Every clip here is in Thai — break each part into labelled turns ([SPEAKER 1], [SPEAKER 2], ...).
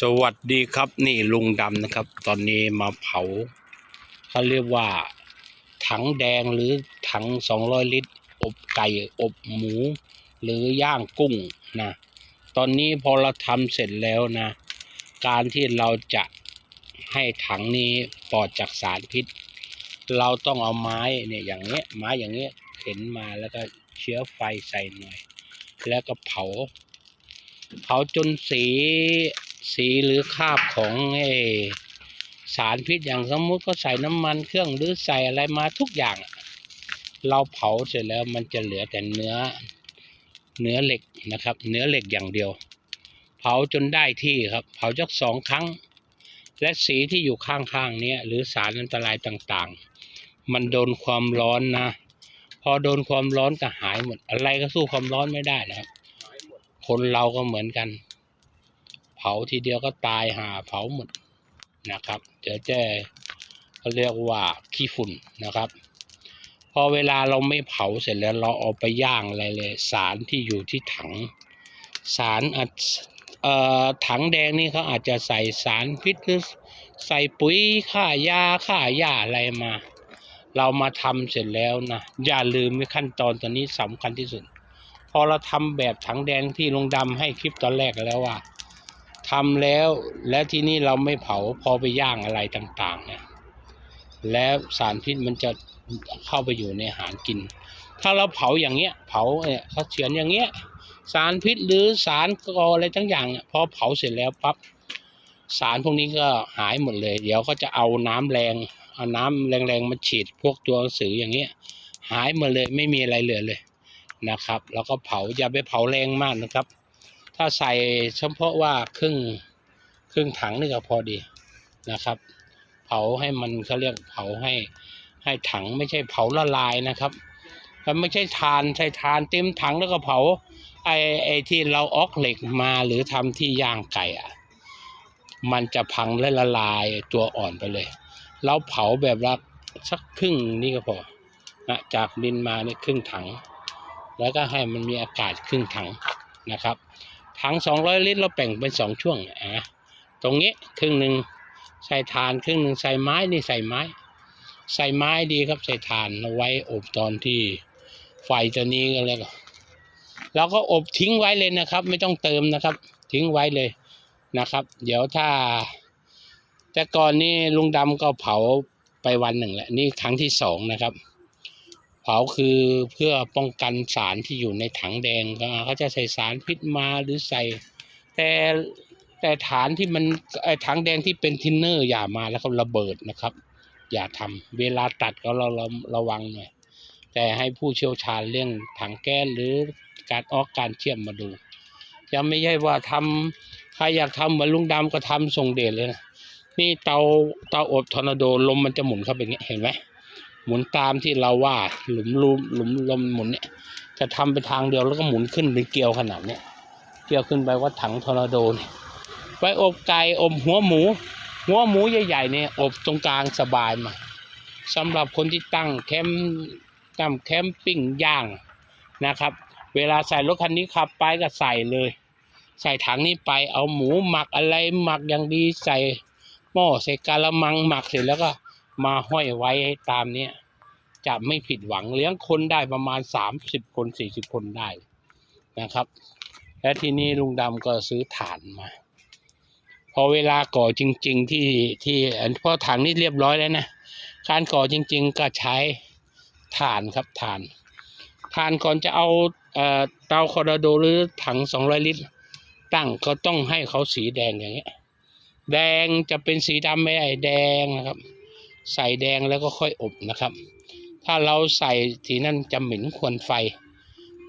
[SPEAKER 1] สวัสดีครับนี่ลุงดำนะครับ ตอนนี้มาเผาเขาเรียกว่าถังแดงหรือถังสองร้อยลิตร อบไก่อบหมู หรือย่างกุ้งนะตอนนี้พอเราทำเสร็จแล้วนะ การที่เราจะให้ถังนี้ปลอดจากสารพิษ เราต้องเอาไม้เนี่ยอย่างเงี้ยไม้อย่างเงี้ยเข็นมาแล้วก็เชื้อไฟใส่หน่อย แล้วก็เผาเผาจนสี สีหรือคราบของไอสารพิษอย่างสมมุติก็ใส่น้ำมันเครื่องหรือใส่อะไรมาทุกอย่าง เราเผาเสร็จแล้วมันจะเหลือแต่เนื้อเนื้อเหล็กนะครับ เนื้อเหล็กอย่างเดียว เผาจนได้ที่ครับ เผาจักสองครั้ง และสีที่อยู่ข้างๆเนี้ยหรือสารอันตรายต่างๆ มันโดนความร้อนนะ พอโดนความร้อนก็หายหมดอะไรก็สู้ความร้อนไม่ได้นะครับ คนเราก็เหมือนกัน ผาทีเดียวก็ตายหาเผาหมดนะครับเดี๋ยวจะเขาเรียกว่าขี้ฝุ่นนะครับ พอเวลาเราไม่เผาเสร็จแล้วเราเอาไปย่างอะไรเลย สารที่อยู่ที่ถัง สารอาจเอ่อถังแดงนี่เขาอาจจะใส่สารพิษหรือใส่ปุ๋ยฆ่ายาฆ่าหญ้าอะไรมา เรามาทำเสร็จแล้วนะ อย่าลืมในขั้นตอนตัวนี้สำคัญที่สุด พอเราทำแบบถังแดงที่ลงดำให้คลิปตอนแรกแล้วว่า ทำแล้วและที่นี่เราไม่เผาพอไปย่างอะไรต่างๆเนี่ยแล้วสารพิษมันจะเข้าไปอยู่ในอาหารกิน ถ้าเราเผาอย่างเงี้ย เผาเนี่ยเขาเฉือนอย่างเงี้ย สารพิษหรือสารกออะไรทั้งอย่างเนี่ยพอเผาเสร็จแล้วปั๊บสารพวกนี้ก็หายหมดเลย เดี๋ยวก็จะเอาน้ำแรงเอาน้ำแรงๆมาฉีดพวกตัวหนังสืออย่างเงี้ย หายหมดเลยไม่มีอะไรเหลือเลยนะครับ แล้วก็เผาอย่าไปเผาแรงมากนะครับ ถ้าใส่เฉพาะว่าครึ่งครึ่งถังนี่ก็พอดีนะครับ เผาให้มันเขาเรียกเผาให้ให้ถังไม่ใช่เผาละลายนะครับแล้วไม่ใช่ทานใส่ทานเต็มถังแล้วก็เผาไอ้ไอ้ที่เราออกเหล็กมาหรือทำที่ย่างไก่อะมันจะพังและละลายตัวอ่อนไปเลย เราเผาแบบละสักครึ่งนี่ก็พอนะจากดินมาเนี่ยครึ่งถัง แล้วก็ให้มันมีอากาศครึ่งถังนะครับ ถัง 200 ลิตรเราแบ่งเป็นสองช่วงอะตรงนี้ครึ่งหนึ่งใส่ถ่านครึ่งหนึ่งใส่ไม้นี่ใส่ไม้ ใส่ไม้ดีครับใส่ถ่านเอาไว้อบตอนที่ไฟตัวนี้ก็แล้วก็เราก็อบทิ้งไว้เลยนะครับ ไม่ต้องเติมนะครับ ทิ้งไว้เลยนะครับ เดี๋ยวถ้า แต่ก่อนนี่ลุงดำก็เผาไปวันหนึ่งแหละนี่ครั้งที่สองนะครับ เผาคือเพื่อป้องกันสารที่อยู่ในถังแดงก็เขาจะใส่สารพิษมาหรือใส่ แต่แต่ฐานที่มันไอถังแดงที่เป็นทินเนอร์อย่ามาแล้วก็ระเบิดนะครับ อย่าทำเวลาตัดก็เราเราระวังหน่อยแต่ให้ผู้เชี่ยวชาญเรื่องถังแก๊สหรือการออกการเชื่อมมาดูจะไม่ใช่ว่าทำใครอยากทำเหมือนลุงดำก็ทำส่งเดชเลยนะนี่เตาเตาอบทอร์นาโดลมมันจะหมุนเข้าไปอย่างเงี้ยเห็นไหม หมุนตามที่เราว่าหลุมลุมหลุมลมหมุนเนี่ยจะทำไปทางเดียวแล้วก็หมุนขึ้นเป็นเกลียวขนาดเนี้ยเกลียวขึ้นไปว่าถังทอร์นาโดเนี่ยไว้อบไก่อบหัวหมู หัวหมูใหญ่ๆเนี่ยอบตรงกลางสบายมาสำหรับคนที่ตั้งแคมป์ตั้งแคมปิ้งย่างนะครับ เวลาใส่รถคันนี้ขับไปก็ใส่เลย ใส่ถังนี้ไปเอาหมูหมักอะไรหมักอย่างดีใส่หม้อใส่กะละมังหมักเสร็จแล้วก็ มาห้อยไว้ตามเนี้ยจะไม่ผิดหวังเลี้ยงคนได้ประมาณสามสิบคนสี่สิบคนได้นะครับ และทีนี้ลุงดำก็ซื้อถ่านมา พอเวลาก่อจริง ๆ ที่ที่พอถังนี้เรียบร้อยแล้วนะการก่อจริง ๆ ก็ใช้ถ่านครับถ่านถ่านก่อนจะเอาเอ่อเตาคอร์โดหรือถังสองร้อยลิตร ตั้งก็ต้องให้เขาสีแดงอย่างเงี้ยแดงจะเป็นสีดำไม่ได้แดงนะครับ ใส่แดงแล้วก็ค่อยอบนะครับ ถ้าเราใส่สีนั่นจะเหม็นควันไฟ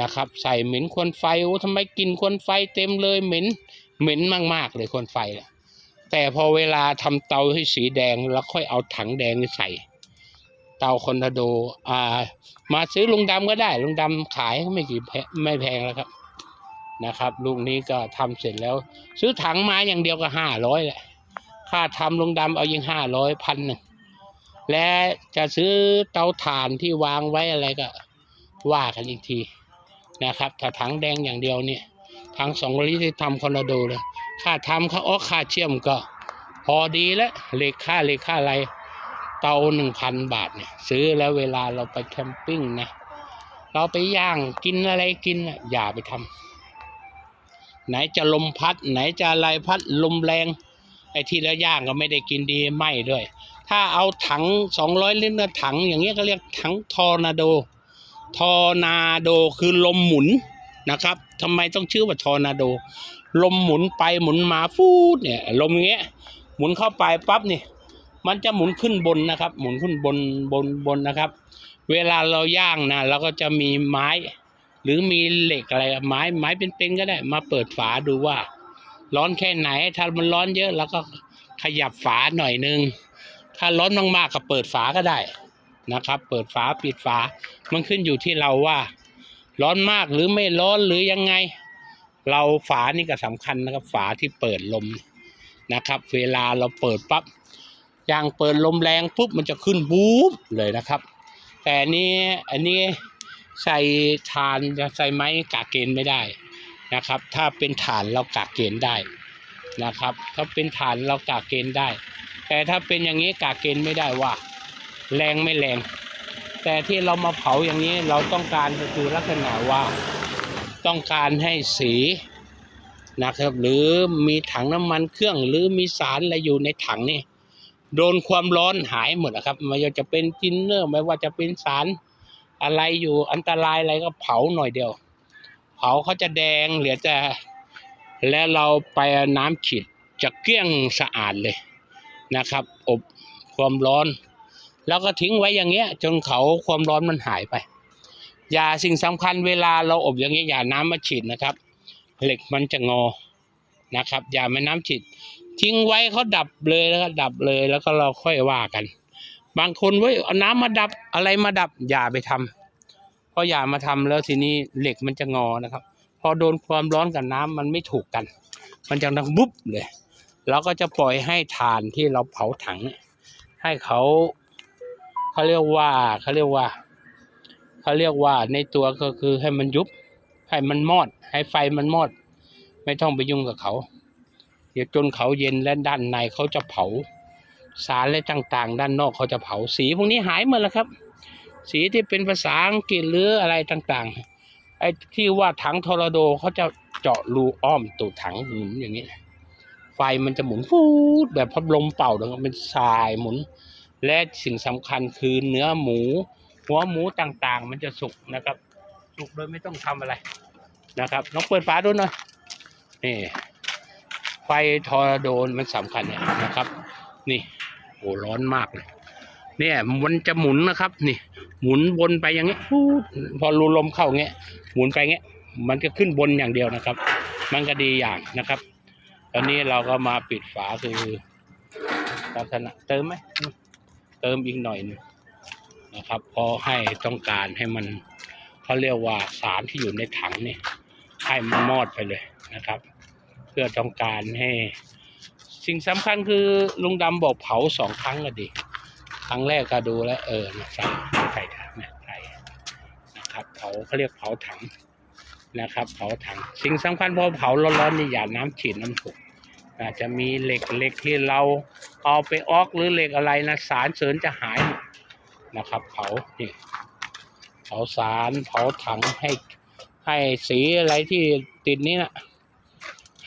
[SPEAKER 1] นะครับ ใส่เหม็นควันไฟโอ้ทำไมกินควันไฟเต็มเลยเหม็นเหม็นมากๆเลยควันไฟน่ะแต่พอเวลาทำเตาให้สีแดงแล้วค่อยเอาถังแดงใส่ เตาคอนโดอ่า มาซื้อลุงดำก็ได้ลุงดำขายไม่กี่แพไม่แพงแล้วครับนะครับลุงนี้ก็ทำเสร็จแล้ว ซื้อถังมาอย่างเดียวก็ห้าร้อยแหละค่าทำลุงดำเอายิงห้าร้อยพันหนึ่ง และจะซื้อเตาถ่านที่วางไว้อะไรก็ว่ากันอีกทีนะครับถ้าถังแดงอย่างเดียวเนี่ยถังสองลิตรที่ทำคอนโดเลยค่าทำค่าออกค่าเชื่อมก็ พอดีแล้วเหล็กค่าเหล็กค่าอะไรเตาหนึ่งพันบาทเนี่ยซื้อแล้วเวลาเราไปแคมปิ้งนะเราไปย่างกินอะไรกินอย่าไปทำไหนจะลมพัด ไหนจะอะไรพัดลมแรงไอ้ที่แล้วย่างก็ไม่ได้กินดีไหมด้วย ถ้าเอาถังสองร้อยลิตรนะถัง อย่างเงี้ยก็เรียกถังทอร์นาโด ทอร์นาโดคือลมหมุนนะครับทำไมต้องชื่อว่าทอร์นาโด ลมหมุนไปหมุนมาฟูดเนี่ยลมอย่างเงี้ยหมุนเข้าไปปั๊บนี่มันจะหมุนขึ้นบนนะครับ หมุนขึ้นบนบนบนนะครับ เวลาเราย่างนะเราก็จะมีไม้ หรือมีเหล็กอะไรไม้ไม้เป็นๆก็ได้ มาเปิดฝาดูว่า ร้อนแค่ไหนถ้ามันร้อนเยอะเราก็ขยับฝาหน่อยนึง ถ้าร้อนมากๆก็เปิดฝาก็ได้นะครับ เปิดฝาปิดฝา มันขึ้นอยู่ที่เราว่า ร้อนมากหรือไม่ร้อนหรือยังไง เราฝานี่ก็สำคัญนะครับ ฝาที่เปิดลมนะครับ เวลาเราเปิดปั๊บอย่างเปิดลมแรงปุ๊บมันจะขึ้นบู๊บเลยนะครับ แต่อันนี้อันนี้ใส่ฐานจะใส่ไม้กะเกณฑ์ไม่ได้นะครับ ถ้าเป็นฐานเรากะเกณฑ์ได้นะครับ ถ้าเป็นฐานเรากะเกณฑ์ได้ แต่ถ้าเป็นอย่างนี้กะเกณฑ์ไม่ได้ว่า แรงไม่แรง แต่ที่เรามาเผาอย่างนี้เราต้องการก็คือลักษณะว่า ต้องการให้สีนะครับ หรือมีถังน้ำมันเครื่องหรือมีสารอะไรอยู่ในถังนี่โดนความร้อนหายหมดนะครับไม่ว่าจะเป็นจินเนอร์ไม่ว่าจะเป็นสารอะไรอยู่อันตรายอะไรก็เผาหน่อยเดียว เผาเขาจะแดงเหลือแต่แล้วเราไปน้ำฉีดจะเกลี้ยงสะอาดเลย นะครับ อบความร้อน แล้วก็ทิ้งไว้อย่างเงี้ย จนเขาความร้อนมันหายไป อย่าสิ่งสำคัญเวลาเราอบอย่างเงี้ยอย่าน้ำมาฉีดนะครับ เหล็กมันจะงอนะครับ อย่ามาน้ำฉีดทิ้งไว้เขาดับเลยแล้วก็ดับเลยแล้วก็เราค่อยว่ากัน บางคนไว้เอาน้ำมาดับอะไรมาดับอย่าไปทำเพราะอย่ามาทำแล้วทีนี้เหล็กมันจะงอนะครับ พอโดนความร้อนกับน้ำมันไม่ถูกกัน มันจะดังบุ๊บเลย เราก็จะปล่อยให้ฐานที่เราเผาถังเนี่ยให้เขาเขาเรียกว่าเขาเรียกว่าเขาเรียกว่าในตัวก็คือให้มันยุบให้มันมอด ให้ไฟมันมอด ไม่ต้องไปยุ่งกับเขา เดี๋ยวจนเขาเย็นและด้านในเขาจะเผา สารและต่างๆ ด้านนอกเขาจะเผาสีพวกนี้หายหมดแล้วครับ สีที่เป็นภาษาอังกฤษหรืออะไรต่างๆไอ้ที่ว่าถังทอร์นาโดเขาจะเจาะรูอ้อมตูดถังหมุนอย่างนี้ ไฟมันจะหมุนฟูดแบบพัดลมเป่านะครับเป็นสายหมุน และสิ่งสำคัญคือเนื้อหมู หัวหมูต่างๆ มันจะสุกนะครับสุกโดยไม่ต้องทำอะไรนะครับลองเปิดฝาดูหน่อยนี่ไฟทอร์นาโดมันสำคัญเนี่ยนะครับ นี่โอ้ร้อนมากเลยเนี่ยมันจะหมุนนะครับ นี่ หมุนวนไปอย่างเงี้ยพอรูลมเข้าเงี้ยหมุนไปเงี้ยมันก็ขึ้นบนอย่างเดียวนะครับ มันก็ดีอย่างนะครับ อนนี้เราก็มาปิดฝาคือลักษณะเติมไหมเติมอีกหน่อยหนึงนะครับพอให้ต้องการให้มันเขาเรียกว่าสารที่อยู่ในถังเนี่ยให้มันมอดไปเลยนะครับ เพื่อต้องการให้ สิ่งสำคัญคือลุงดำบอกเผาสองครั้งก็ดี ครั้งแรกก็ดูแล้ว เออนะใส่ใส่ถังนะใส่นะครับเผาเขาเรียกเผาถังนะครับ เผาถัง สิ่งสำคัญพอเผาร้อนๆนี่อย่าน้ำฉีดน้ำถูก อาจจะมีเหล็กเหล็กที่เราเอาไปออกหรือเหล็กอะไรนะสารเสริญจะหายนะครับ เผานี่เผาสารเผาถังให้ให้สีอะไรที่ติดนี้นะ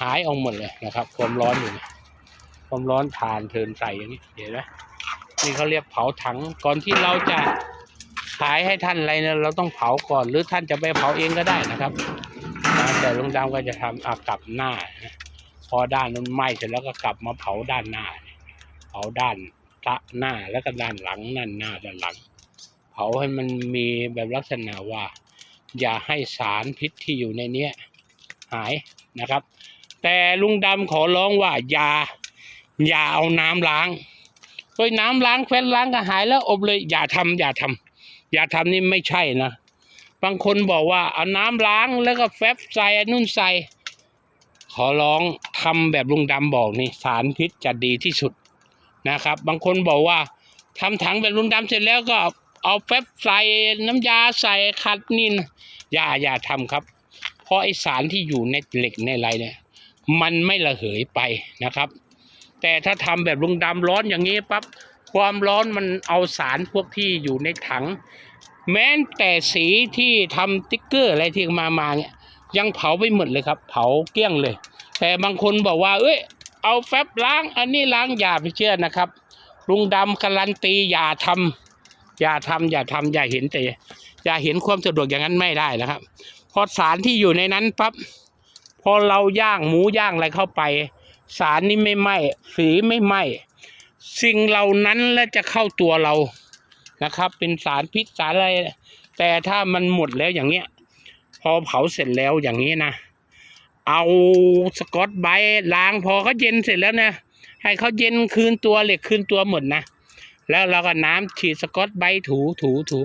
[SPEAKER 1] หายออกหมดเลยนะครับ ความร้อนอยู่นี่ความร้อนทานเทินใส่อย่างนี้เห็นไหมนี่เขาเรียกเผาถังก่อนที่เราจะขายให้ท่านอะไรเนี่ยเราต้องเผาก่อน หรือท่านจะไปเผาเองก็ได้นะครับ แต่ลุงดำก็จะทำอากลับหน้านะ พอด้านนั้นไหม้เสร็จแล้วก็กลับมาเผาด้านหน้า เผาด้านตะหน้าแล้วก็ด้านหลังนั่นหน้าด้านหลัง เผาให้มันมีแบบลักษณะว่า อย่าให้สารพิษที่อยู่ในเนี้ยหายนะครับ แต่ลุงดำขอร้องว่าอย่าอย่าเอาน้ำล้างเฮ้ยน้ำล้างแฟนล้างก็หายแล้วอบเลย อย่าทำอย่าทำอย่าทำนี่ไม่ใช่นะบางคนบอกว่าเอาน้ำล้างแล้วก็แฟบใส่นนู่นใส่ อร้องทำแบบลุงดำบอกนี่สารพิษจะดีที่สุดนะครับ บางคนบอกว่าทำถังแบบลุงดำเสร็จแล้วก็เอาแฟบใส่น้ำยาใส่ขัดนินอย่าอย่าทำครับ เพราะไอสารที่อยู่ในเหล็กในอะไรเนี่ย มันไม่ระเหยไปนะครับ แต่ถ้าทำแบบลุงดำร้อนอย่างนี้ปั๊บความร้อนมันเอาสารพวกที่อยู่ในถัง แม้แต่สีที่ทำติ๊กเกอร์อะไรที่มามาเนี่ยยังเผาไปหมดเลยครับ เผาเกลี้ยงเลย แต่บางคนบอกว่า เอ้ย เอาแฟบล้าง อันนี้ล้างอย่าไปเชื่อนะครับ ลุงดำการันตีอย่าทำอย่าทำอย่าทำอย่าเห็นแต่ อย่าเห็นความสะดวกอย่างนั้นไม่ได้นะครับ พอสารที่อยู่ในนั้นปั๊บพอเราย่างหมูย่างอะไรเข้าไป สารนี้ไม่ไหม้สีไม่ไหม้สิ่งเหล่านั้นแล้วจะเข้าตัวเรานะครับ เป็นสารพิษสารอะไร แต่ถ้ามันหมดแล้วอย่างเงี้ย พอเผาเสร็จแล้วอย่างนี้นะ เอาสกอตไบล้างพอเขาเย็นเสร็จแล้วนะให้เขาเย็นคืนตัวเหล็กคืนตัวหมดนะแล้วเราก็น้ำฉีดสกอตไบถูถูถู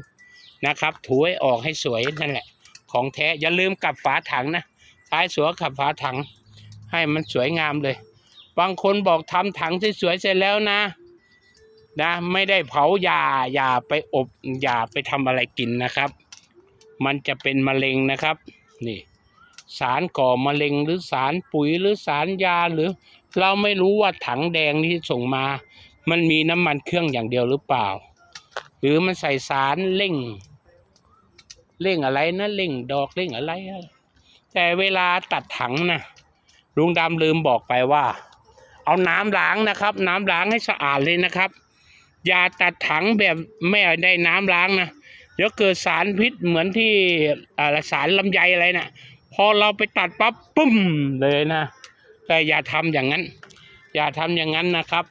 [SPEAKER 1] นะครับ ถูให้ออกให้สวยนั่นแหละ ของแท้อย่าลืมกลับฝาถังนะท้ายสัวกลับฝาถัง ให้มันสวยงามเลย บางคนบอกทำถังสวยๆเสร็จแล้วนะนะไม่ได้เผาอย่าอย่าไปอบอย่าไปทำอะไรกินนะครับ มันจะเป็นมะเร็งนะครับ นี่ สารก่อมะเร็งหรือสารปุ๋ยหรือสารยาหรือ เราไม่รู้ว่าถังแดงที่ส่งมา มันมีน้ำมันเครื่องอย่างเดียวหรือเปล่า หรือมันใส่สารเร่ง เร่งอะไรนะเร่งดอกเร่งอะไร แต่เวลาตัดถังนะลุงดำลืมบอกไปว่า เอาน้ำล้างนะครับ น้ำล้างให้สะอาดเลยนะครับ อย่าตัดถังแบบไม่ได้น้ำล้างนะเดี๋ยวเกิดสารพิษเหมือนที่อ่าสารลำไยอะไรนะ่ะ พอเราไปตัดปั๊บปุ้มเลยนะ แต่อย่าทำอย่างนั้น อย่าทำอย่างนั้นนะครับ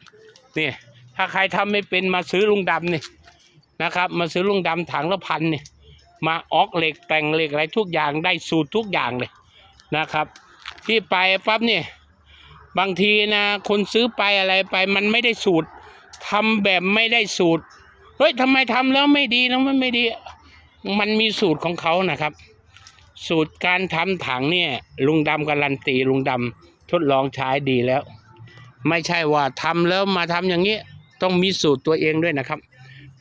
[SPEAKER 1] นี่ถ้าใครทำไม่เป็นมาซื้อลุงดำนี่นะครับ มาซื้อลุงดำถังละพันนี่มาออกเหล็กแต่งเหล็กอะไรทุกอย่างได้สูตรทุกอย่างเลยนะครับ ที่ไปปั๊บเนี่ยบางทีนะคนซื้อไปอะไรไปมันไม่ได้สูตรทำแบบไม่ได้สูตรเฮ้ยทำไมทำแล้วไม่ดีแล้วมันไม่ดี มันมีสูตรของเขานะครับ สูตรการทำถังเนี่ย ลุงดำการันตีลุงดำทดลองใช้ดีแล้ว ไม่ใช่ว่าทำแล้วมาทำอย่างนี้ ต้องมีสูตรตัวเองด้วยนะครับ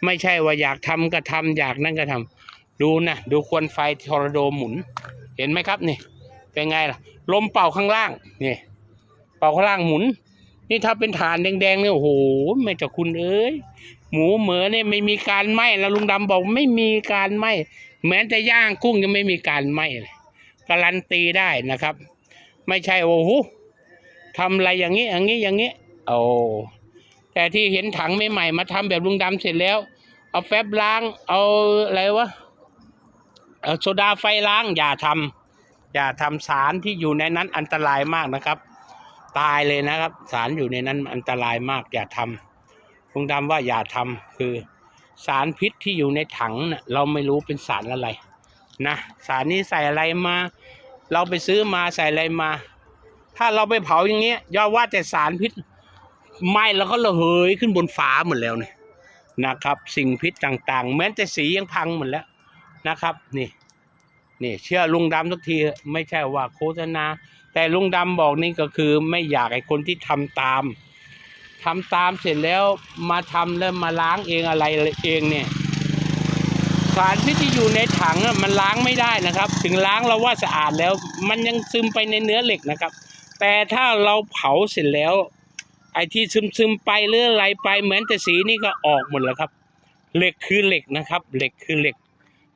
[SPEAKER 1] ไม่ใช่ว่าอยากทำก็ทำอยากนั่นก็ทำดูนะดูควนไฟทอร์โดหมุน เห็นไหมครับนี่เป็นไงล่ะ ลมเป่าข้างล่างนี่เป่าข้างล่างหมุน นี่ถ้าเป็นฐานแดงๆเนี่ยโอ้โหไม่จะคุณเอ้ยหมูเหมือเนี่ยไม่มีการไหม้แล้วลุงดำบอกไม่มีการไหม้ แม้แต่ย่างกุ้งยังไม่มีการไหม้เลยการันตีได้นะครับ ไม่ใช่โอ้โหทำอะไรอย่างนี้อย่างนี้อย่างนี้โอ้แต่ที่เห็นถังใหม่ๆมาทำแบบลุงดำเสร็จแล้ว เอาแฟบล้าง เอาอะไรวะเอาโซดาไฟล้าง อย่าทำอย่าทำสารที่อยู่ในนั้นอันตรายมากนะครับ ตายเลยนะครับ สารอยู่ในนั้นอันตรายมาก อย่าทำลุงดำว่าอย่าทำคือ สารพิษที่อยู่ในถังน่ะเราไม่รู้เป็นสารอะไรนะสารนี้ใส่อะไรมา เราไปซื้อมาใส่อะไรมา ถ้าเราไปเผาอย่างเงี้ยย่าว่าแต่สารพิษไหม้แล้วก็ระเหยขึ้นบนฟ้าหมดแล้วเนี่ยนะครับ สิ่งพิษต่างๆ แม้แต่สียังพังหมดแล้วนะครับนี่นี่เชื่อลุงดำทุกทีไม่ใช่ว่าโฆษณา แต่ลุงดำบอกนี่ก็คือไม่อยากให้คนที่ทำตาม ทำตามเสร็จแล้วมาทำแล้วมาล้างเองอะไรเองเนี่ย สารพิษที่อยู่ในถังมันล้างไม่ได้นะครับ ถึงล้างเราว่าสะอาดแล้ว มันยังซึมไปในเนื้อเหล็กนะครับ แต่ถ้าเราเผาเสร็จแล้ว ไอ้ที่ซึมซึมไปหรืออะไรไปเหมือนแต่สีนี่ก็ออกหมดแล้วครับ เหล็กคือเหล็กนะครับ เหล็กคือเหล็ก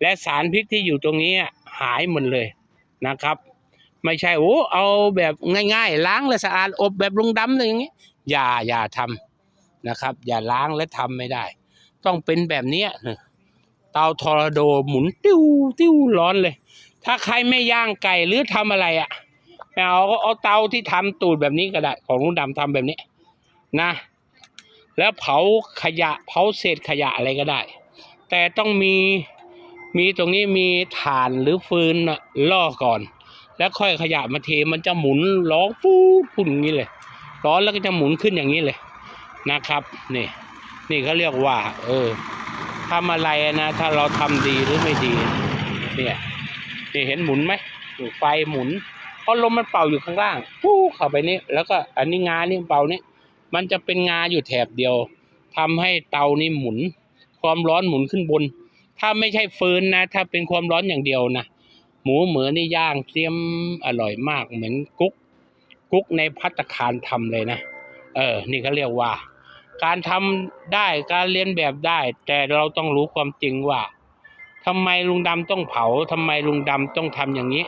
[SPEAKER 1] และสารพิษที่อยู่ตรงนี้หายหมดเลยนะครับ ไม่ใช่โอ้เอาแบบง่าย ๆ ล้างแล้วสะอาดอบแบบลุงดำเลยอย่างนี้ อย่าอย่าทำนะครับ อย่าล้างและทำไม่ได้ ต้องเป็นแบบเนี้ยเตาทอร์โดหมุนติ้วติ้วร้อนเลย ถ้าใครไม่ย่างไก่หรือทำอะไรอะ่ะเอาเอาเตาที่ทำตูดแบบนี้ก็ได้ ของลุงดำทำแบบนี้นะ แล้วเผาขยะเผาเศษขยะอะไรก็ได้ แต่ต้องมีมีตรงนี้มีถ่านหรือฟืนล่อก่อน แล้วค่อยขยะมาเทมันจะหมุนร้องฟูพุ่นอย่างนี้เลย ร้อนแล้วก็จะหมุนขึ้นอย่างนี้เลยนะครับนี่นี่เขาเรียกว่า เออทำอะไรนะ ถ้าเราทำดีหรือไม่ดี เนี่ยนี่เห็นหมุนไหมไฟหมุนเพราะลมมันเป่าอยู่ข้างล่างปู้เข้าไปนี่แล้วก็อันนี้งานี่เป่านี่มันจะเป็นงาอยู่แถบเดียวทำให้เตานี่หมุน ความร้อนหมุนขึ้นบน ถ้าไม่ใช่ฟืนนะ ถ้าเป็นความร้อนอย่างเดียวนะหมูเหมือนี่ย่างเตรียมอร่อยมากเหมือนกุ๊ก กุ๊กในพัตคารทำเลยนะ เออ นี่เขาเรียกว่า การทำได้การเรียนแบบได้ แต่เราต้องรู้ความจริงว่าทำไมลุงดำต้องเผาทำไมลุงดำต้องทำอย่างนี้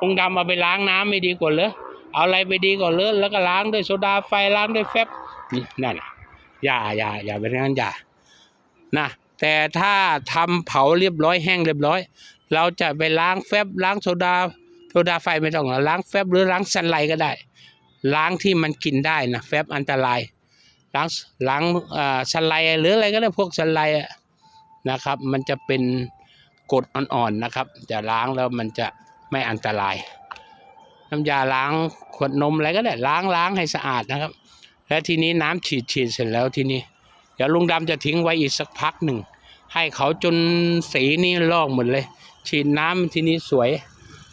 [SPEAKER 1] ลุงดำเอาไปล้างน้ำไม่ดีกว่าเหรอเอาอะไรไปดีกว่าเหรอแล้วก็ล้างด้วยโซดาไฟล้างด้วยแฟบนี่นั่นอย่าอย่าอย่าเป็นงั้นอย่านะแต่ถ้าทำเผาเรียบร้อยแห้งเรียบร้อย เราจะไปล้างแฟบล้างโซดาโซดาไฟไม่ต้องหรอกล้างแฟบหรือล้างสันไลก็ได้ ล้างที่มันกินได้นะแฟบอันตรายล้างล้างอ่าสไลด์หรืออะไรก็ได้พวกสไลด์อะนะครับ มันจะเป็นกรดอ่อนๆนะครับจะล้างแล้วมันจะไม่อันตราย น้ำยาล้างขวดนมอะไรก็ได้ล้างล้างให้สะอาดนะครับ แล้วทีนี้น้ำฉีดฉีดเสร็จแล้วทีนี้ เดี๋ยวลุงดำจะทิ้งไว้อีกสักพักหนึ่งให้เขาจนสีนี่ลอกหมดเลย ฉีดน้ำทีนี้สวย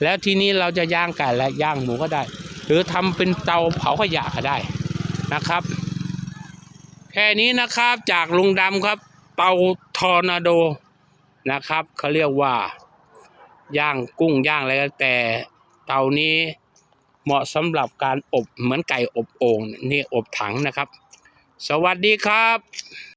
[SPEAKER 1] แล้วทีนี้เราจะย่างไก่และย่างหมูก็ได้ หรือทำเป็นเตาเผาขยะก็ได้นะครับ แค่นี้นะครับจากลุงดำครับ เตาทอร์นาโดนะครับเขาเรียกว่าย่างกุ้งย่างอะไรก็แต่เตานี้เหมาะสำหรับการอบเหมือนไก่อบโอ่งนี่อบถังนะครับ สวัสดีครับ